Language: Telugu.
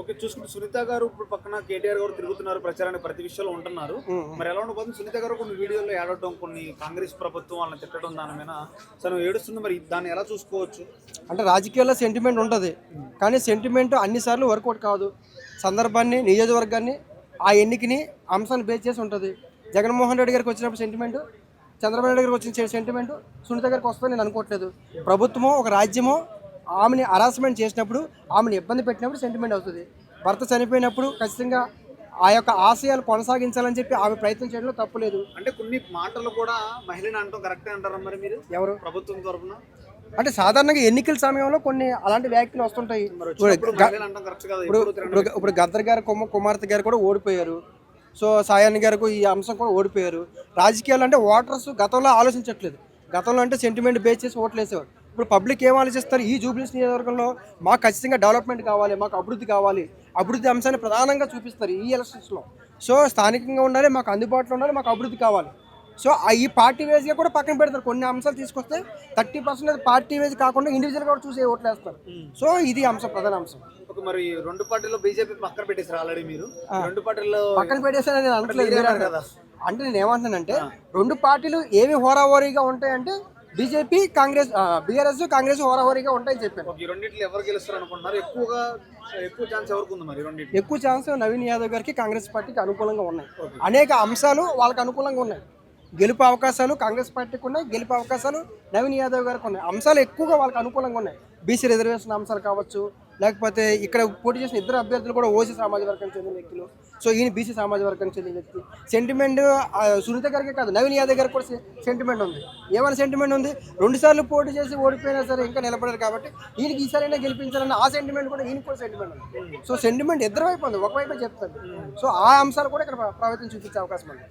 ఓకే చూసుకుంటే సునీత గారు ఇప్పుడు పక్కన కేటీఆర్ గారు తిరుగుతున్నారు ప్రచారానికి ప్రతి విషయంలో ఉంటున్నారు. మరి ఎలా ఉండబోతుంది? సునీత గారు కొన్ని వీడియోల్లో ఏడవడం కొన్ని కాంగ్రెస్ ప్రభుత్వం వాళ్ళని తిట్టడం దాని మీద. తను ఏడుస్తుంది మరి దాన్ని ఎలా చూసుకోవచ్చు? అంటే రాజకీయాల్లో సెంటిమెంట్ ఉంటుంది. కానీ సెంటిమెంట్ అన్నిసార్లు వర్కౌట్ కాదు. సందర్భాన్ని నియోజకవర్గాన్ని ఆ ఎన్నికని అంశాన్ని బేస్ చేసి ఉంటుంది. జగన్మోహన్ రెడ్డి గారికి వచ్చినప్పుడు సెంటిమెంట్ చంద్రబాబు నాయుడు గారికి వచ్చిన సెంటిమెంట్ సునీత గారికి వస్తుందని నేను అనుకోవట్లేదు. ప్రభుత్వమో ఒక రాజ్యమో ఆమెని హరాస్మెంట్ చేసినప్పుడు ఆమెను ఇబ్బంది పెట్టినప్పుడు సెంటిమెంట్ అవుతుంది భర్త చనిపోయినప్పుడు ఖచ్చితంగా ఆ యొక్క ఆశయాలు కొనసాగించాలని చెప్పి ఆమె ప్రయత్నం చేయడంలో తప్పు లేదు. అంటే కొన్ని మాటలు కూడా మహిళని అంటాం కరెక్టే అంటారా మరి మీరు? ఎవరు? ప్రభుత్వం తరఫున? అంటే సాధారణంగా ఎన్నికల సమయంలో కొన్ని అలాంటి వ్యాఖ్యలు వస్తుంటాయి. ఇప్పుడు ఇప్పుడు గద్దర్ గారు కుమ కుమార్తె గారు కూడా ఓడిపోయారు. సో సాయాన్ని గారికి ఈ అంశం కూడా ఓడిపోయారు. రాజకీయాలు అంటే ఓటర్స్ గతంలో ఆలోచించట్లేదు. గతంలో అంటే సెంటిమెంట్ బేస్ చేసి ఓట్లు వేసేవారు. ఇప్పుడు పబ్లిక్ ఏం ఆలోచిస్తారు? ఈ జూబ్లీస్ నియోజకవర్గంలో మాకు ఖచ్చితంగా డెవలప్మెంట్ కావాలి మాకు అభివృద్ధి కావాలి అభివృద్ధి అంశాన్ని ప్రధానంగా చూపిస్తారు ఈ ఎలక్షన్స్లో. సో స్థానికంగా ఉండాలి మాకు అందుబాటులో ఉండాలి మాకు అభివృద్ధి కావాలి. సో ఈ పార్టీ వేజ్గా కూడా పక్కన పెడతారు. కొన్ని అంశాలు తీసుకొస్తే థర్టీ పర్సెంట్ పార్టీ వేజ్ కాకుండా ఇండివిజువల్ కూడా చూసి ఓట్లు వేస్తారు. సో ఇది అంశం ప్రధాన అంశం. మరి రెండు పార్టీలో బీజేపీ పక్కన పెట్టేసారు ఆల్రెడీ మీరు. రెండు పార్టీల్లో పక్కన పెట్టేసాను నేను అనట్లేదు. కదా. అంటే నేను ఏమంటున్నానంటే రెండు పార్టీలు ఏవి హోరాహోరీగా ఉంటాయంటే బీజేపీ కాంగ్రెస్ బీఆర్ఎస్ కాంగ్రెస్ హోరాహోరీగా ఉంటాయని చెప్పాను. ఒక ఈ రెండిట్లో ఎవరు గెలుస్తారు అనుకుంటున్నారు? ఎక్కువగా ఎక్కువ ఛాన్స్ ఎవరికి ఉంది మరి ఈ రెండిట్లో? ఎక్కువ ఛాన్స్ నవీన్ యాదవ్ గారికి కాంగ్రెస్ పార్టీకి అనుకూలంగా ఉన్నాయి. అనేక అంశాలు వాళ్ళకి అనుకూలంగా ఉన్నాయి. గెలుపు అవకాశాలు కాంగ్రెస్ పార్టీకి ఉన్నాయి గెలుపు అవకాశాలు నవీన్ యాదవ్ గారికి ఉన్నాయి. అంశాలు ఎక్కువగా వాళ్ళకి అనుకూలంగా ఉన్నాయి. బీసీ రిజర్వేషన్ అంశాలు కావచ్చు లేకపోతే ఇక్కడ పోటీ చేసిన ఇద్దరు అభ్యర్థులు కూడా ఓసీ సామాజిక వర్గానికి చెందిన వ్యక్తులు. సో ఈయన బీసీ సామాజిక వర్గానికి చెందిన వ్యక్తి. సెంటిమెంట్ సునీత గారికి కాదు నవీన్ యాదవ్ గారికి కూడా సెంటిమెంట్ ఉంది. ఏమైనా సెంటిమెంట్ ఉంది? రెండు సార్లు పోటీ చేసి ఓడిపోయినా సరే ఇంకా నిలబడారు కాబట్టి ఈయనకి ఈసారైనా గెలిపించాలన్న ఆ సెంటిమెంట్ కూడా ఈయనకి కూడా సెంటిమెంట్ ఉంది. సో సెంటిమెంట్ ఇద్దరు వైపు ఉంది ఒకవైపే చెప్తాను. సో ఆ అంశాలు కూడా ఇక్కడ ప్రభావితం చూపించే అవకాశం ఉంది.